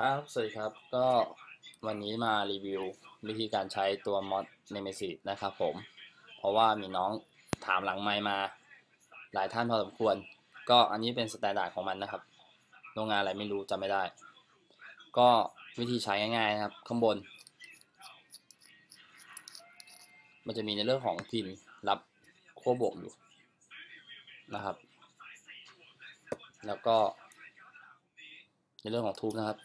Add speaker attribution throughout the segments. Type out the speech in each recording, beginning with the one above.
Speaker 1: ครับ สวัสดีครับ ก็วันนี้มารีวิววิธีการใช้ตัวมอด Nemesis นะครับผม เพราะว่ามีน้องถามหลังไมมา หลายท่านพอสมควร ก็อันนี้เป็นสแตนดาร์ดของมันนะครับ โรงงานอะไรไม่รู้จำไม่ได้ ก็วิธีใช้ง่ายๆนะครับ ข้างบน มันจะมีในเรื่องของพินรับขั้วบวกอยู่นะครับ แล้วก็ในเรื่องของทูบนะครับ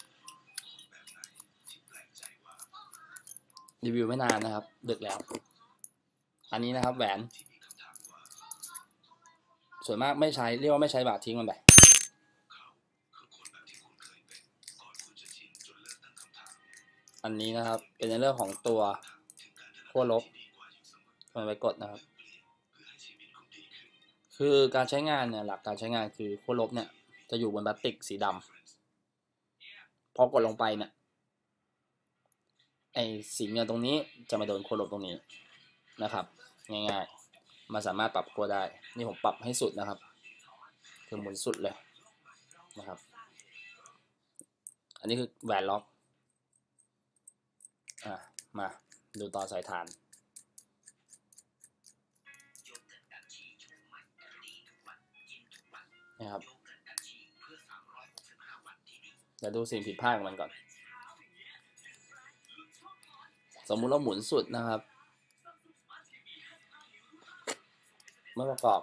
Speaker 1: รีวิวไม่นานนะครับ ดึกแล้ว อันนี้นะครับ แหวน ส่วนมากไม่ใช้ เรียกว่าไม่ใช้บาททิ้งมันไปอันนี้นะครับ เป็นในเรื่องของตัวขั้วลบมันไปกดนะครับ คือการใช้งานเนี่ยหลักการใช้งานคือขั้วลบเนี่ยจะอยู่บนพลาสติกสีดำพอกดลงไปเนี่ย ไอ้สีเงินตรงนี้จะมาโดนขั้วลบตรงนี้นะครับ ง่ายๆมาสามารถปรับขั้วได้ นี่ผมปรับให้สุดนะครับ คือหมุนสุดเลยนะครับ อันนี้คือแหวนล็อกอะมาดูต่อสายฐานนะครับเดี๋ยวดูสิ่งผิดพลาดของมันก่อน สมมุติเราหมุนสุดนะครับเมื่อประกอบ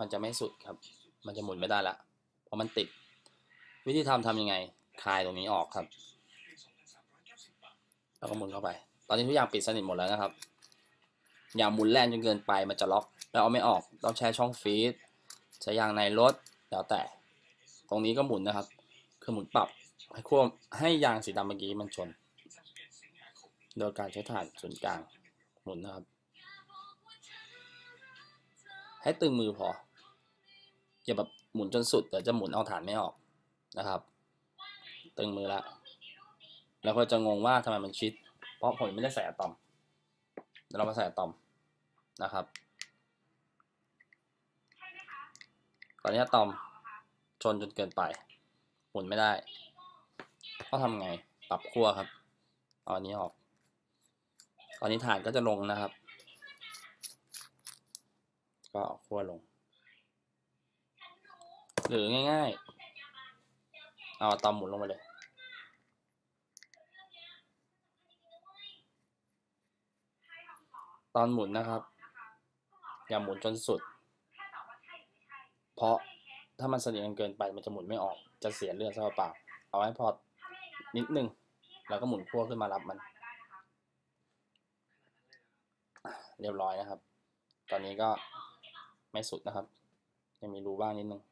Speaker 1: มันจะไม่สุดครับ มันจะหมุนไม่ได้ละ เพราะมันติด วิธีทำทำยังไง คลายตรงนี้ออกครับ แล้วก็หมุนเข้าไป ตอนนี้ทุกอย่างปิดสนิทหมดแล้วนะครับ อย่าหมุนแรงจนเกินไปมันจะล็อกแล้วเอาไม่ออกต้องใช้ช่องฟีดใช้ยางในรถแล้วแต่ ตรงนี้ก็หมุนนะครับ คือหมุนปรับให้ควบให้ยางสีดำเมื่อกี้มันชน โดยการใช้ฐานส่วนกลางหมุนนะครับ ให้ตึงมือพอ อย่าแบบหมุนจนสุดเดี๋ยวจะหมุนเอาฐานไม่ออกนะครับ ตึงมือละแล้วก็จะงงว่าทำไมมันชิด เพราะผมไม่ได้ใส่อะตอมเดี๋ยวเรามาใส่อะตอม นะครับตอนนี้ตอมชนจนเกินไปหมุนไม่ได้ต้องทำไงปรับขั้วครับเอนนี้ออก ตอนนี้ฐานก็จะลงนะครับ ก็เอาขั้วลง หรือง่ายๆ เอาตอมหมุนลงไปเลยตอนหมุนนะครับ อย่าหมุนจนสุด เพราะถ้ามันสนิทกันเกินไปมันจะหมุนไม่ออกจะเสียเลือดซะเปล่า เอาไว้พอนิดนึง แล้วก็หมุนขั้วขึ้นมารับมัน เรียบร้อยนะครับ ตอนนี้ก็ไม่สุดนะครับ ยังมีรูบ้างนิดนึง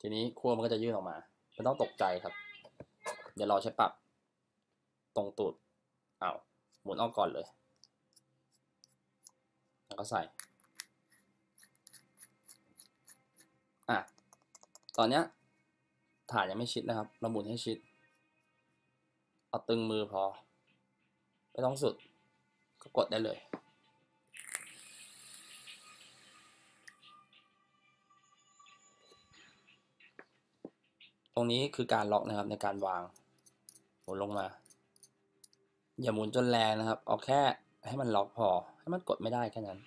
Speaker 1: ทีนี้ขั้วมันก็จะยื่นออกมาไม่ต้องตกใจครับ เดี๋ยวรอใช้ปรับ ตรงตูดเอาหมุนออกก่อนเลย แล้วก็ใส่อะตอนเนี้ยฐานยังไม่ชิดนะครับเราหมุนให้ชิด เอาตึงมือพอ ไม่ต้องสุด ก็กดได้เลยตรงนี้คือการล็อกนะครับในการวางหมุนลงมา อย่าหมุนจนแรงนะครับ เอาแค่ ให้มันล็อกพอ ให้มันกดไม่ได้แค่นั้น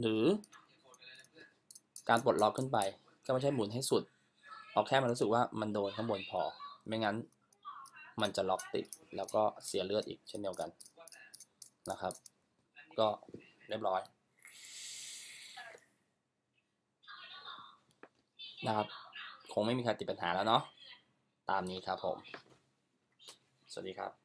Speaker 1: หรือ การปลดล็อกขึ้นไป ก็ไม่ใช่หมุนให้สุด เอาแค่มันรู้สึกว่ามันโดนข้างบนพอ ไม่งั้น มันจะล็อกติด แล้วก็เสียเลือดอีกเช่นเดียวกันนะครับ ก็เรียบร้อยนะครับ คงไม่มีใครติดปัญหาแล้วเนาะ ตามนี้ครับผม สวัสดีครับ